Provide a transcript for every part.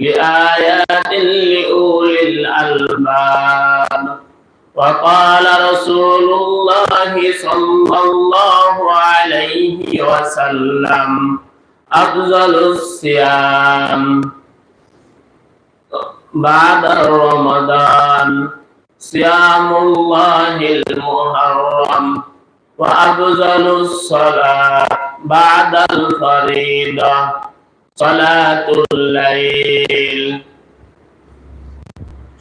لآيات لأولي الألباب وقال رسول الله صلى الله عليه وسلم أفضل الصيام بعد رمضان صيام الله المحرم وأفضل الصلاة بعد الفريضة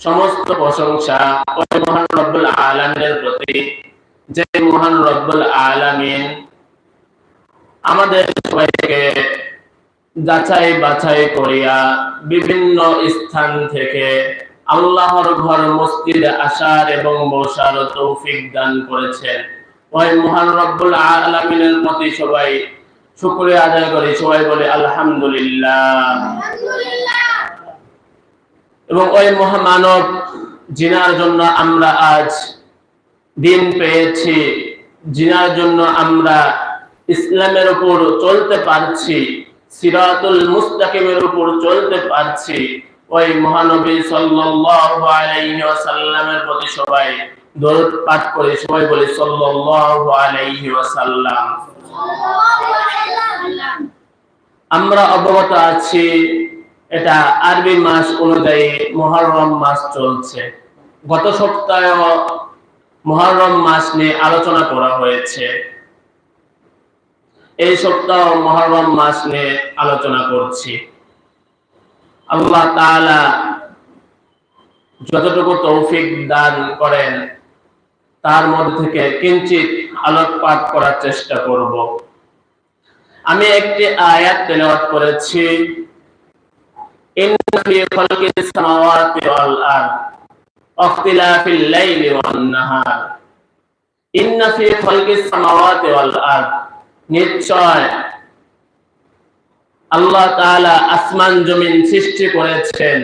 সমস্ত প্রশংসা ওই মহান রব্বুল আলামিনের প্রতি। যে মহান রব্বুল আলামিন আমাদের সবাইকে যাচাই বাছাই করিয়া বিভিন্ন স্থান থেকে আল্লাহর ঘর, মসজিদ, আসার এবং বসার তৌফিক দান করেছেন। ওই মহান রব্বুল আলামিনের প্রতি সবাই শুক্রিয়া আদায় করে সবাই বলে আলহামদুলিল্লাহ। এবং ওই মহামানব জিনার জন্য আমরা আজ দিন পেয়েছি জিনার জন্য আমরা ইসলামের উপর চলতে পারছি সিরাতুল মুস্তাকিমের উপর চলতে পারছি। ওই মহানবী সাল্লাল্লাহু আলাইহি ওয়াসাল্লামের প্রতি সবাই দরুদ পাঠ করে সবাই বলি সাল্লাল্লাহু আলাইহি ওয়াসাল্লাম। আমরা অবগত আছি, এটা আরবি মাস অনুযায়ী মহরম মাস চলছে। গত সপ্তাহে মহরম মাস নিয়ে আলোচনা করা হয়েছে। এই সপ্তাহ মহরম মাস নিয়ে আলোচনা করছি। আল্লাহ তাআলা যতটুকু তৌফিক দান করেন, তার মধ্যে থেকে কিঞ্চিত আলোকপাত করার চেষ্টা করব। আমি একটি আয়াত তেলাওয়াত করেছি إن আল্লাহ তাআলা আসমান জমিন সৃষ্টি করেছেন।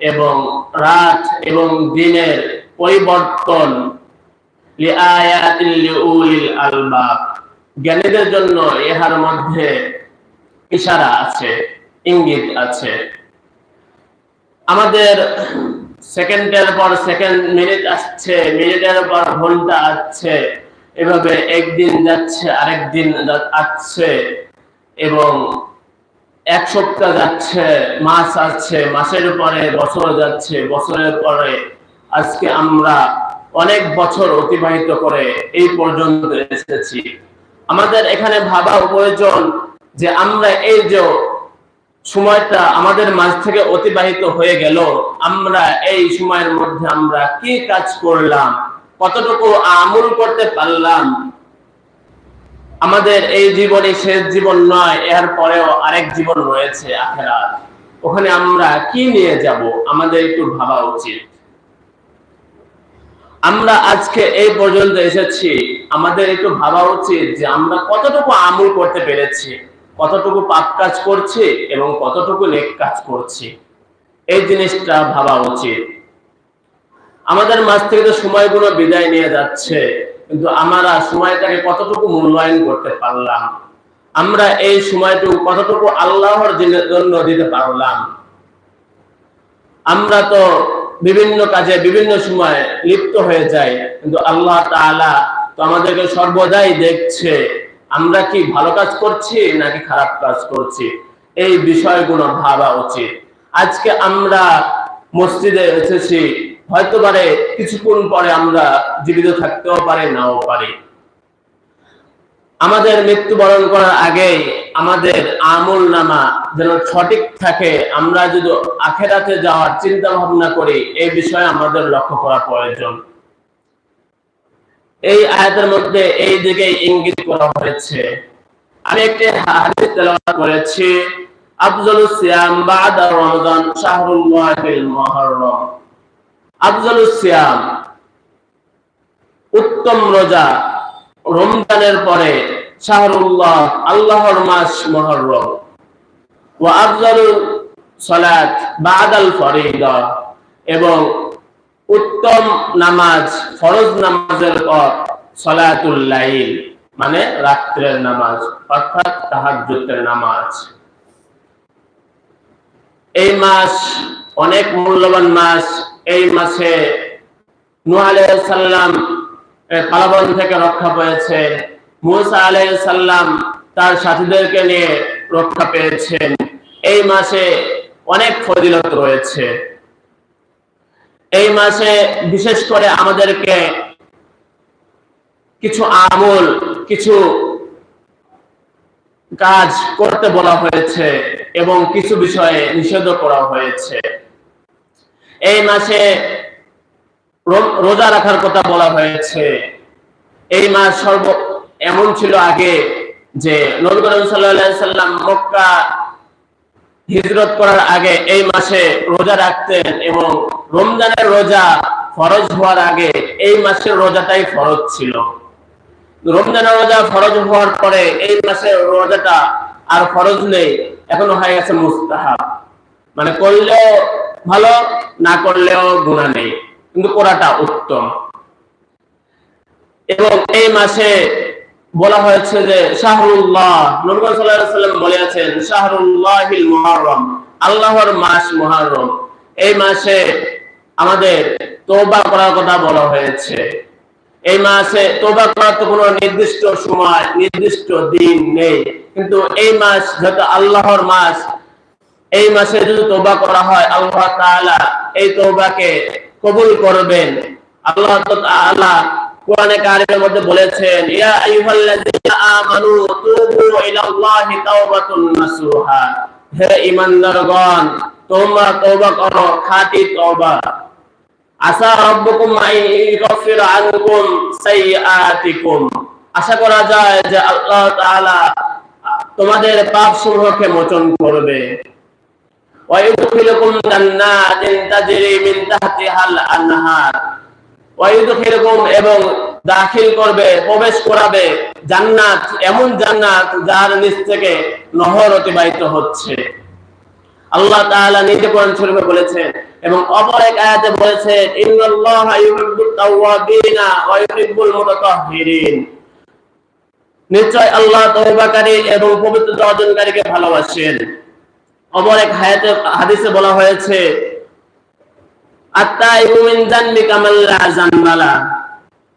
এবং রাত এবং দিনের পরিবর্তন জ্ঞানীদের জন্য ইহার মধ্যে ইশারা আছে, ইঙ্গিত আছে। আমাদের সেকেন্ডের পর সেকেন্ড মিনিট আসছে, মিনিটের পর ঘণ্টা আসছে। এভাবে একদিন যাচ্ছে আরেক দিন আসছে এবং এক সপ্তাহ যাচ্ছে, মাস আসছে, মাসের পরে বছর যাচ্ছে, বছরের পরে আজকে আমরা অনেক বছর অতিবাহিত করে এই পর্যন্ত এসেছি। আমাদের এখানে ভাবা প্রয়োজন যে আমরা এই যে সময়টা আমাদের মাঝ থেকে অতিবাহিত হয়ে গেল, আমরা এই সময়ের মধ্যে আমরা কি কাজ করলাম? কতটুকু আমল করতে পারলাম? আমাদের এই জীবনে শেষ জীবন নয়, এর পরেও আরেক জীবন রয়েছে আখেরাত। ওখানে আমরা কি নিয়ে যাব, আমাদের একটু ভাবা উচিত। আমরা আজকে এই পর্যন্ত এসেছি। আমাদের একটু ভাবা উচিত যে আমরা কতটুকু আমল করতে পেরেছি, কতটুকু পাপ কাজ করছি এবং কতটুকু নেক কাজ করছি। এই জিনিসটা ভাবা উচিত। আমাদের মাঝ থেকে তো সময়গুলো বিদায় নিয়ে যাচ্ছে, কিন্তু আমরা সময়টাকে কতটুকু মূল্যায়ন করতে পারলাম? আমরা এই সময়টুকু কতটুকু আল্লাহর জন্য দিতে পারলাম? আমরা তো বিভিন্ন কাজে বিভিন্ন সময় লিপ্ত হয়ে যাই, কিন্তু আল্লাহ তাআলা তো আমাদেরকে সর্বদাই দেখছে, আমরা কি ভালো কাজ করছি নাকি খারাপ কাজ করছি? এই বিষয়গুলো ভাবা উচিত। আজকে আমরা মসজিদে এসেছি হয়তো পারে কিছুক্ষণ পরে আমরা জীবিত থাকতেও পারি, নাও পারি। আমাদের মৃত্যুবরণ করার আগেই আমাদের আমল নামা যেন সঠিক থাকে, আমরা যদি আখেরাতে যাওয়ার চিন্তা ভাবনা করি এই বিষয়ে আমাদের লক্ষ্য করা প্রয়োজন। এই আয়াতের মধ্যে এই দিকে ইঙ্গিত করা হয়েছে। আমি একটি হাদিস তেলাওয়াত করেছি, আফজালুস সিয়াম বাদা রমাদান শাহরুল্লাহিল মুহররম আফজালুস সিয়াম, উত্তম রোজা, রমজানের পরে শাহরুল্লাহ আল্লাহর মাস মুহররম ওয়া আফজালুল সালাত বাদাল ফরিদা। এবং উত্তম নামাজ, ফরজ নামাজের পর সলাতুল মানে রাত্রের নামাজ, অর্থাৎ তাহাজ্জুদের নামাজ। এই মাস অনেক মূল্যবান মাস। এই মাসে আলাইহিস পালাবন থেকে রক্ষা পেয়েছেন মুসা আলাইহিস সালাম তার সাথীদেরকে নিয়ে রক্ষা পেয়েছেন। এই মাসে অনেক ফজিলত রয়েছে। এই মাসে বিশেষ করে আমাদেরকে কিছু আমল, কিছু কাজ করতে বলা হয়েছে এবং কিছু বিষয়ে নিষেধ করা হয়েছে। এই মাসে রোজা রাখার কথা বলা হয়েছে। এই মাস সর্ব, এমন ছিল আগে যে নবী সাল্লাম মক্কা হিজরত করার আগে এই মাসে রোজা রাখতেন এবং রমজানের রোজা ফরজ হওয়ার আগে এই মাসের রোজাটাই ফরজ ছিল। রমজানের রোজা ফরজ হওয়ার পরে এই মাসের রোজাটা আর ফরজ নেই, এখনও হয়ে গেছে মুস্তাহাব। মানে করলেও ভালো, না করলেও গুণা নেই। কিন্তু করাটা উত্তম। এবং এই মাসে বলা হয়েছে যে শাহরুল্লাহ, নবী সাল্লাম বলেছেন, শাহরুল্লাহিল মুহাররম আল্লাহর মাস মুহাররম। এই মাসে আমাদের তওবা করার কথা বলা হয়েছে। এই মাসে তওবা করার তো কোনো নির্দিষ্ট সময়, নির্দিষ্ট দিন নেই। কিন্তু এই মাস যেহেতু আল্লাহর মাস এই মাসে যদি তওবা করা হয়, আল্লাহ এই তওবাকে কবুল করবেন। আল্লাহ কোরআনে মধ্যে বলেছেন, ইয়া আমানু তুবু ইলাল্লাহি তাওবাতুন নাসুহা। হে ঈমানদারগণ, তোমরা তওবা করো, খাঁটি তওবা। আসা আন ইউকাফির আনকুম সাইয়্যাতিকুম। আশা করা যায় যে আল্লাহ তাআলা তোমাদের পাপ সমূহকে মোচন করবে। ويدخلكم جنات تجري من تحتها الانهار ويدخلكم এবং দাখিল করবে প্রবেশ করাবে জান্নাত এমন জান্নাত যার নিচ থেকে নহর অতিবাহিত হচ্ছে আল্লাহ তাআলা নিজে কোরআন শরীফে বলেছেন এবং অপর এক আয়াতে বলেছেন ইন্নাল্লাহা ইউহিব্বুত তাওয়াবিনা ওয়া ইউহিব্বুল মুতাতাহহিরিন নিশ্চয় আল্লাহ তওবাকারী এবং পবিত্রতা অর্জনকারীকে ভালোবাসেন অপর এক হায়াতে, হাদিসে বলা হয়েছে, আত্তাইবু মিন যানবি কামাল্লা জানবালা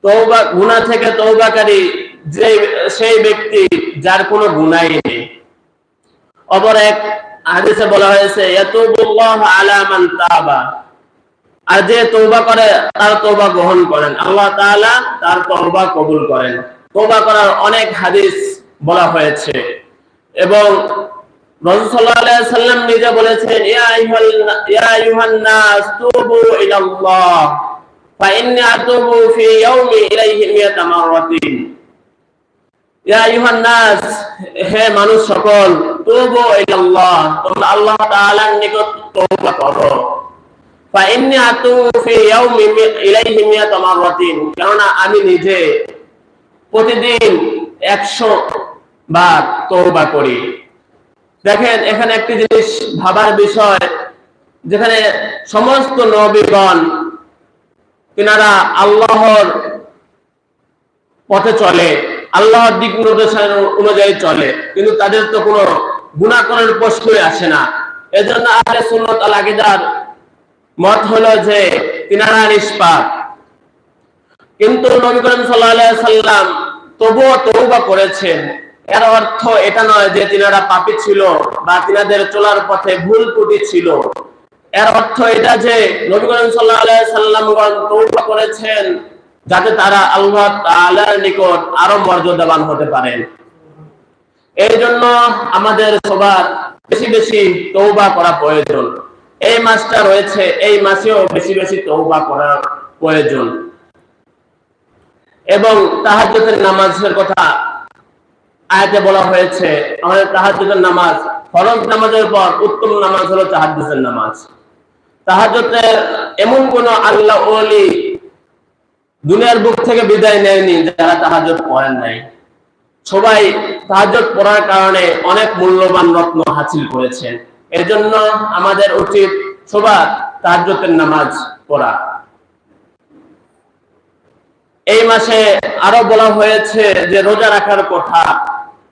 তওবা, গুনাহ থেকে তওবাকারী যে, সেই ব্যক্তি যার কোনো গুনাহই নেই। অপর এক হাদিসে বলা হয়েছে, ইয়াতুবুল্লাহ আলা মান তাবা। আর যে তওবা করে, তার তওবা গ্রহণ করেন। আল্লাহ তাআলা তার তওবা কবুল করেন। তওবা করার অনেক হাদিস বলা হয়েছে। এবং কেননা আমি নিজে প্রতিদিন 100 বার তওবা করি। দেখেন, এখানে একটি জিনিস ভাবার বিষয়, যেখানে সমস্ত নবীগণ, তিনারা আল্লাহর পথে চলে, আল্লাহর দিক নির্দেশন অনুযায়ী চলে, কিন্তু তাদের তো কোনো গুণাকরণের প্রশ্নই আসে না। এজন্য আহলে সুন্নত আল আগিদার মত হলো যে, তিনারা নিষ্পাপ। কিন্তু নবী করিম সাল্লাল্লাহু আলাইহি সাল্লাম তবুও তওবা করেছেন। এর অর্থ এটা নয় যে তিনারা পাপী ছিল বা তিনাদের চলার পথে ভুল ত্রুটি ছিল। এর অর্থ এটা যে নবী করিম সাল্লামগণ তওবা করেছেন যাতে তারা আল্লাহ তাআলার নিকট আরও মর্যাদাবান হতে পারেন। এই জন্য আমাদের সবার বেশি বেশি তওবা করা প্রয়োজন। এই মাসটা রয়েছে, এই মাসেও বেশি বেশি তওবা করা প্রয়োজন। এবং তাহাজ্জুদের নামাজের কথা আয়াতে বলা হয়েছে, আমাদের তাহাজ্জুদের নামাজ, ফরজ নামাজের পর উত্তম নামাজ হলো তাহাজ্জুদের নামাজ। তাহাজ্জুদের এমন কোন আল্লাহ ওলি দুনিয়ার বুক থেকে বিদায় নেয়নি যারা তাহাজ্জুদ পড়েন নাই। সবাই তাহাজ্জুদ পড়ার কারণে অনেক মূল্যবান রত্ন হাসিল করেছেন এজন্য আমাদের উচিত সবার তাহাজ্জুদের নামাজ পড়া। এই মাসে আরও বলা হয়েছে যে রোজা রাখার কথা।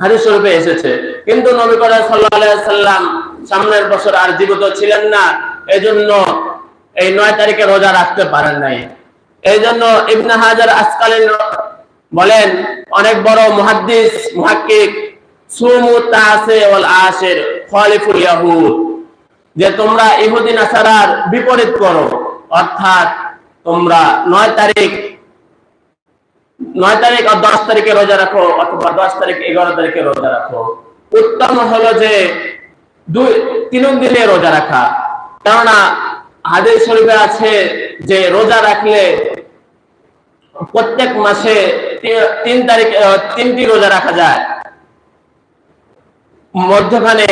হাদিস শরীফে এসেছে। কিন্তু নবী আলাইহি সাল্লাম সামনের বছর আর জীবিত ছিলেন না, এজন্য এই নয় তারিখে রোজা রাখতে পারেন নাই। এই জন্য ইবনে হাজার আসকালীন বলেন, অনেক বড় মুহাদ্দিস, মুহাক্কিক, সুমু তাসে ওয়াল আশির, খালিফুল ইয়াহুদ, যে তোমরা ইহুদি, নাসারার বিপরীত করো, অর্থাৎ তোমরা নয় তারিখ নয় তারিখ আর দশ তারিখে রোজা রাখো অথবা দশ তারিখ, এগারো তারিখে রোজা রাখো। উত্তম হলো যে দুই তিন দিনে রোজা রাখা। কেননা হাদিস শরীফে আছে যে রোজা রাখলে প্রত্যেক মাসে তিন তারিখ তিনটি রোজা রাখা যায়। মধ্যখানে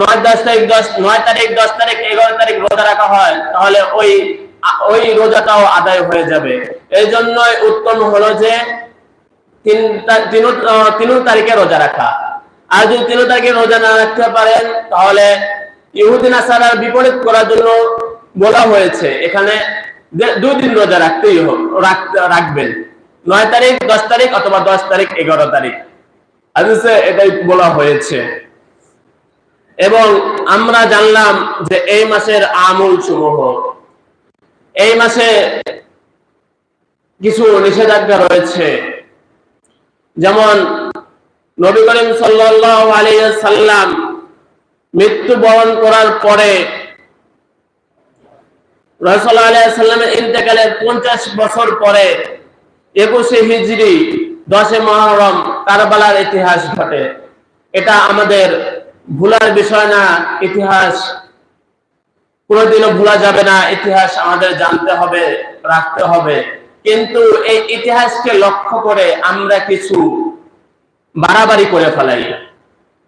নয় দশ তারিখ, দশ, নয় তারিখ, দশ তারিখ, এগারো তারিখ রোজা রাখা হয়, তাহলে ওই ওই রোজাটাও আদায় হয়ে যাবে। এই জন্যই উত্তম হলো যে তিন তারিখে রোজা রাখা। আর যদি তিন তারিখে রোজা না রাখতে পারেন, তাহলে ইহুদিন আসারার বিপরীত করার জন্য বলা হয়েছে, এখানে দুই দিন রোজা রাখতেই হোক রাখবেন। নয় তারিখ, দশ তারিখ অথবা দশ তারিখ, এগারো তারিখ। হাদিসে এটাই বলা হয়েছে। এবং আমরা জানলাম যে এই মাসের আমল সমূহ এই মাসে কিছু নিষেধাজ্ঞা রয়েছে। যেমন নবী করিম সাল্লাম মৃত্যুবরণ করার পরে সাল্লামের ইন্তেকালের 50 বছর পরে 21 হিজরি 10 মুহররম কারবালার ইতিহাস ঘটে। এটা আমাদের ভুলার বিষয় না, ইতিহাস কোনোদিনও ভোলা যাবে না, ইতিহাস আমাদের জানতে হবে, রাখতে হবে। কিন্তু এই ইতিহাসকে লক্ষ্য করে আমরা কিছু বাড়াবাড়ি করে ফেলাই,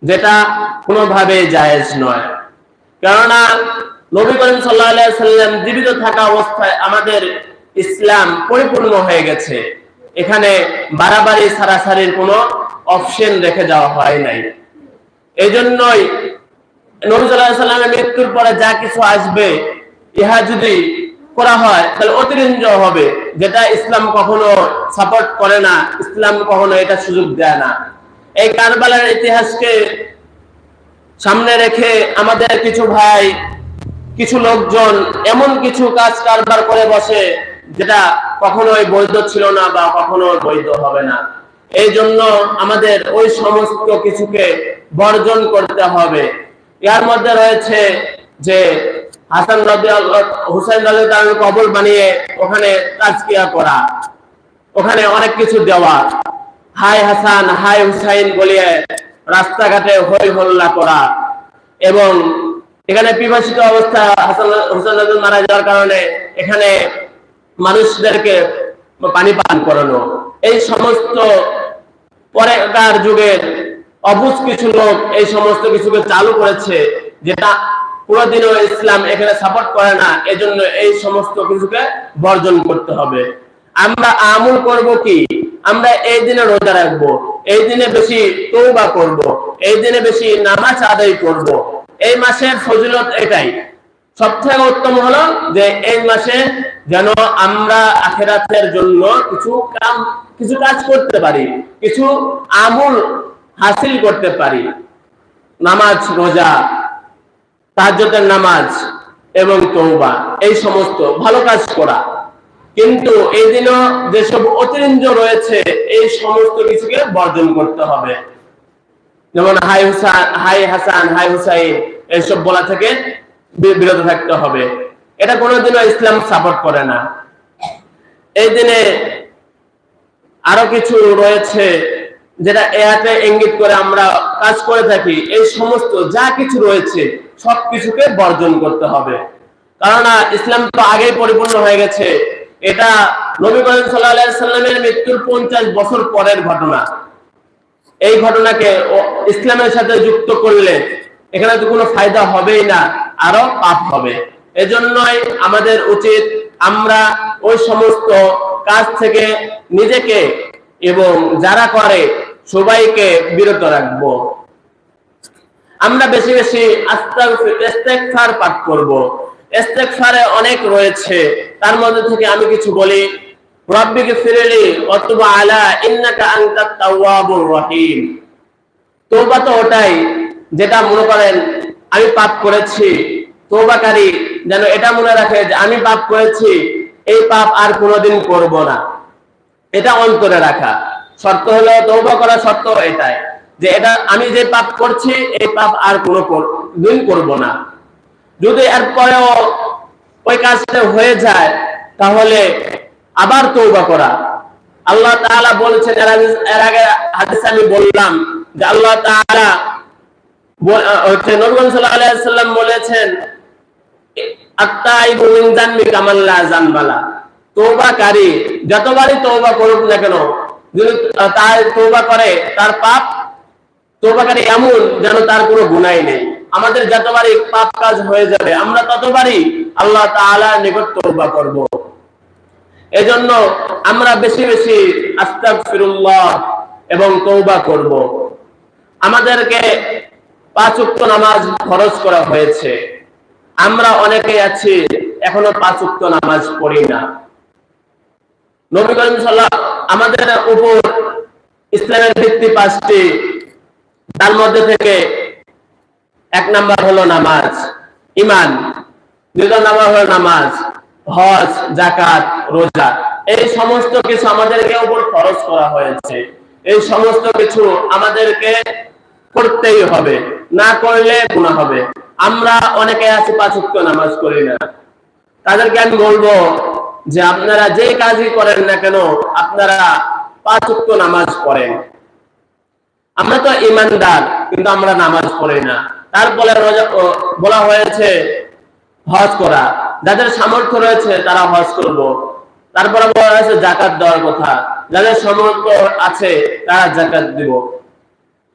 যেটা কোনোভাবে জায়েজ নয়। কেননা নবী করিম সাল্লাম জীবিত থাকা অবস্থায় আমাদের ইসলাম পরিপূর্ণ হয়ে গেছে। এখানে বাড়াবাড়ি, সারাসারির কোনো অপশন রেখে যাওয়া হয় নাই। এই জন্যই নবী সাল্লাহ সাল্লামের মৃত্যুর পরে যা কিছু আসবে, ইহা যদি করা হয়, তাহলে অতিরঞ্জ হবে। যেটা ইসলাম কখনো সাপোর্ট করে না, ইসলাম কখনো এটা সুযোগ দেয় না। এই কারবালার ইতিহাসকে সামনে রেখে আমাদের কিছু ভাই, কিছু লোকজন এমন কিছু কাজ কারবার করে বসে, যেটা কখনোই বৈধ ছিল না বা কখনো বৈধ হবে না। এই জন্য আমাদের ওই সমস্ত কিছুকে বর্জন করতে হবে। এর মধ্যে রয়েছে যে হাসান রাজি হুসাইন রাজি কবর বানিয়ে ওখানে তাজকিয়া করা। ওখানে অনেক কিছু দেওয়া। হাই হাসান হাই হুসাইন বলিয়ে রাস্তাঘাটে হই হল্লা করা। এবং এখানে বিভাষিত অবস্থা হাসান হুসাইন রাজি মারা যাওয়ার কারণে এখানে মানুষদেরকে পানি পান করানো। এই সমস্ত পরেকার যুগের অবুজ কিছু লোক এই সমস্ত কিছুকে চালু করেছে যেটা কোনোদিনও ইসলাম এখানে সাপোর্ট করে না, এজন্য এই সমস্ত কিছুকে বর্জন করতে হবে। আমরা আমল করব কি? আমরা এই দিনে রোজা রাখব, এই দিনে বেশি তৌবা করব, এই দিনে বেশি নামাজ আদায় করব। এই মাসের ফজিলত এটাই। সব থেকে উত্তম হলো যে এই মাসে যেন আমরা আখেরাতের জন্য কিছু কাম, কিছু কাজ করতে পারি, কিছু আমল হাসিল করতে পারি। নামাজ, রোজা, তাহাজ্জুদের নামাজ এবং তৌবা এই সমস্ত ভালো কাজ করা। কিন্তু এই দিনও যেসব অতিরিঞ্জ রয়েছে, এই সমস্ত কিছুকে বর্জন করতে হবে। যেমন হাই হুসান হাই হাসান, হাই হুসাইন এইসব বলা থেকে বিরত থাকতে হবে। এটা কোনোদিনও ইসলাম সাপোর্ট করে না। এই দিনে আরও কিছু রয়েছে যেটা এয়াতে ইঙ্গিত করে আমরা কাজ করে থাকি, এই সমস্ত যা কিছু রয়েছে সবকিছুকে বর্জন করতে হবে। কেননা ইসলাম তো আগেই পরিপূর্ণ হয়ে গেছে। এটা নবী করিম সাল্লামের মৃত্যুর পঞ্চাশ বছর পরের ঘটনা। এই ঘটনাকে ইসলামের সাথে যুক্ত করলে এখানে তো কোনো ফায়দা হবেই না, আরও পাপ হবে। এজন্যই আমাদের উচিত আমরা ওই সমস্ত কাজ থেকে নিজেকে এবং যারা করে সবাইকে বিরত রাখব। আমরা বেশি বেশি ইস্তেগফার পাঠ করব। অনেক রয়েছে। তার মধ্যে থেকে আমি কিছু বলি। রব্বিকে ফিরেলি আলা ইন্নাকা তাওয়াবুর রহিম। তো ওটাই, যেটা মনে করেন আমি পাপ করেছি। তওবাকারী যেন এটা মনে রাখে যে আমি পাপ করেছি, এই পাপ আর কোনোদিন করব না। এটা অন্তরে রাখা। শর্ত হলো তৌবা করা শর্ত এটাই যে এটা আমি যে পাপ করছি, এই পাপ আর কোনো দিন করব না। যদি এরপরেও ওই কাজটা হয়ে যায়, তাহলে আবার তৌবা করা। আল্লাহ তাআলা বলেছেন, এর আগে- হাদিসে আমি বললাম যে আল্লাহ তাআলা হচ্ছে নবী সাল্লাল্লাহু আলাইহি সাল্লাম বলেছেন, আত্তাইবু মিন জানবি কামাল্লা জানবালা তওবাকারী যতবারই তওবা করুক না কেন তার তওবা করে, তার পাপ এমন যেন তার কোনো গুনাহ নেই। আমাদের যতবারই পাপ কাজ হয়ে যাবে, আমরা ততবারই আল্লাহ নিকট করব। এজন্য আমরা বেশি বেশি আস্তাগফিরুল্লাহ এবং তওবা করব। আমাদেরকে পাঁচ নামাজ খরচ করা হয়েছে। আমরা অনেকে আছি, এখনও পাঁচ ওয়াক্ত নামাজ পড়ি না। নবী করিম সাল্লাহ আমাদের উপর ইসলামের ভিত্তি পাঁচটি, তার মধ্যে থেকে এক নাম্বার হলো নামাজ ইমান নাম্বার হলো নামাজ, হজ জাকাত রোজা। এই সমস্ত কিছু আমাদেরকে উপর খরচ করা হয়েছে। এই সমস্ত কিছু আমাদেরকে করতেই হবে, না করলে গুনাহ হবে। আমরা অনেকে আছি পাঁচ নামাজ করি না। তাদেরকে আমি বলব যে আপনারা যে কাজই করেন না কেন, আপনারা পাঁচ নামাজ পড়েন। আমরা তো ইমানদার, কিন্তু আমরা নামাজ পড়ি না। তারপরে বলা হয়েছে হজ করা। যাদের সামর্থ্য রয়েছে, তারা হজ করব। তারপরে বলা হয়েছে জাকাত দেওয়ার কথা। যাদের সামর্থ্য আছে, তারা জাকাত দিব।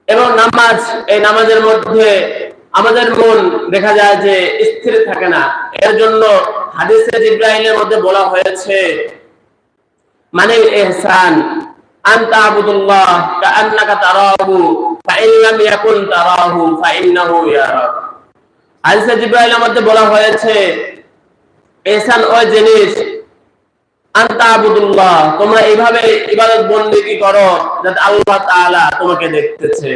এবং নামাজ, এই নামাজের মধ্যে আমাদের মন দেখা যায় যে স্থির থাকে না। এর জন্য হাদিসে জিব্রাইলের মধ্যে বলা হয়েছে মানে ইহসান, আনতা আবুদুল্লাহ, কাআন্নাকা তারাহু, ফাইন লাম ইয়াকুন তারাহু, ফাইন্নাহু ইয়ারাক হাদিসে জিব্রাইলের মধ্যে বলা হয়েছে, ইহসান, ওই জিনিস, আনতা আবুদুল্লাহ, তোমরা এইভাবে ইবাদত বন্দেগী করো যাতে আল্লাহ তাআলা তোমাকে দেখতেছে?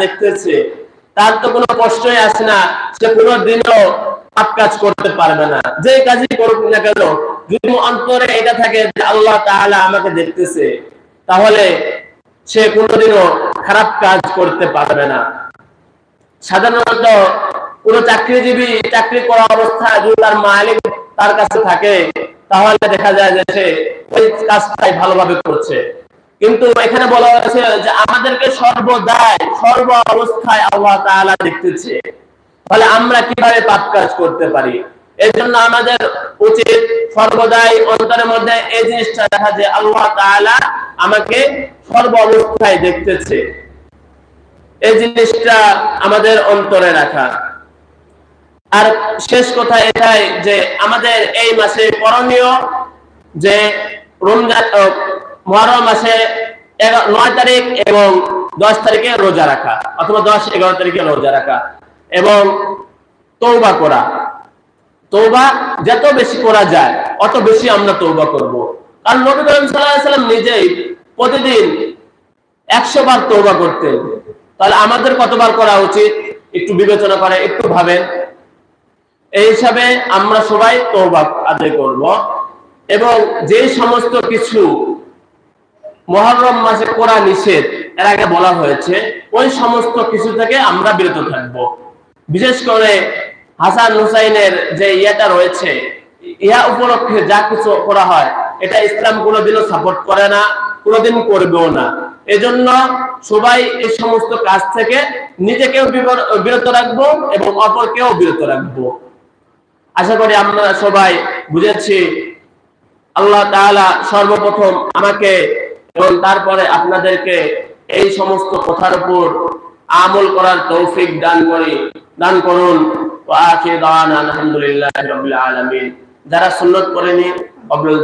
দেখতেছে, তার তো কোনো কষ্টই আসে না, সে কোনোদিনও পাপ কাজ করতে পারবে না। যে কাজই করুক না কেন, যদি অন্তরে এটা থাকে যে আল্লাহ তাআলা আমাকে দেখতেছে, তাহলে সে কোনোদিনও খারাপ কাজ করতে পারবে না। সাধারণত কোন চাকরিজীবী চাকরি করা অবস্থায় যদি তার মালিক তার কাছে থাকে, তাহলে দেখা যায় যে সে ওই কাজটাই ভালোভাবে করছে। কিন্তু এখানে বলা হয়েছে যে আমাদেরকে সর্বদাই, সর্ব অবস্থায় আল্লাহ তাআলা দেখতেছে। তাহলে আমরা কীভাবে পাপ কাজ করতে পারি? এর জন্য আমাদের উচিত সর্বদাই অন্তরের মধ্যে এই জিনিসটা দেখা যে আল্লাহ তাআলা আমাকে সর্ব অবস্থায় দেখতেছে। এই জিনিসটা আমাদের অন্তরে রাখা। আর শেষ কথা এটাই যে আমাদের এই মাসে করণীয় যে রমজান মহরম মাসে নয় তারিখ এবং দশ তারিখে রোজা রাখা অথবা দশ, এগারো তারিখে রোজা রাখা এবং তৌবা করা। তৌবা যত বেশি করা যায়, অত বেশি আমরা তৌবা করব। কারণ নবী করিম সাল্লাম নিজেই প্রতিদিন একশো বার তৌবা করতেন। তাহলে আমাদের কতবার করা উচিত? একটু বিবেচনা করে, একটু ভাবেন। এই হিসাবে আমরা সবাই তৌবা আদায় করব। এবং যে সমস্ত কিছু মহরম মাসে করা নিষেধ, এর আগে বলা হয়েছে, ওই সমস্ত কিছু থেকে আমরা বিরত থাকব। বিশেষ করে হাসান হুসাইনের যে ইয়েটা রয়েছে, ইহা উপলক্ষে যা কিছু করা হয়, এটা ইসলাম কোনোদিনও সাপোর্ট করে না, কোনোদিন করবেও না। এজন্য সবাই এই সমস্ত কাজ থেকে নিজেকেও বিরত রাখব এবং অপরকেও বিরত রাখব। আশা করি আমরা সবাই বুঝেছি, আল্লাহ তাআলা সর্বপ্রথম আমাকে এবং তারপরে আপনাদেরকে এই সমস্ত কথার উপর আমল করার তৌফিক দান করে দান করুন। আলহামদুলিল্লাহ যারা সুন্নত করেনি অবরুল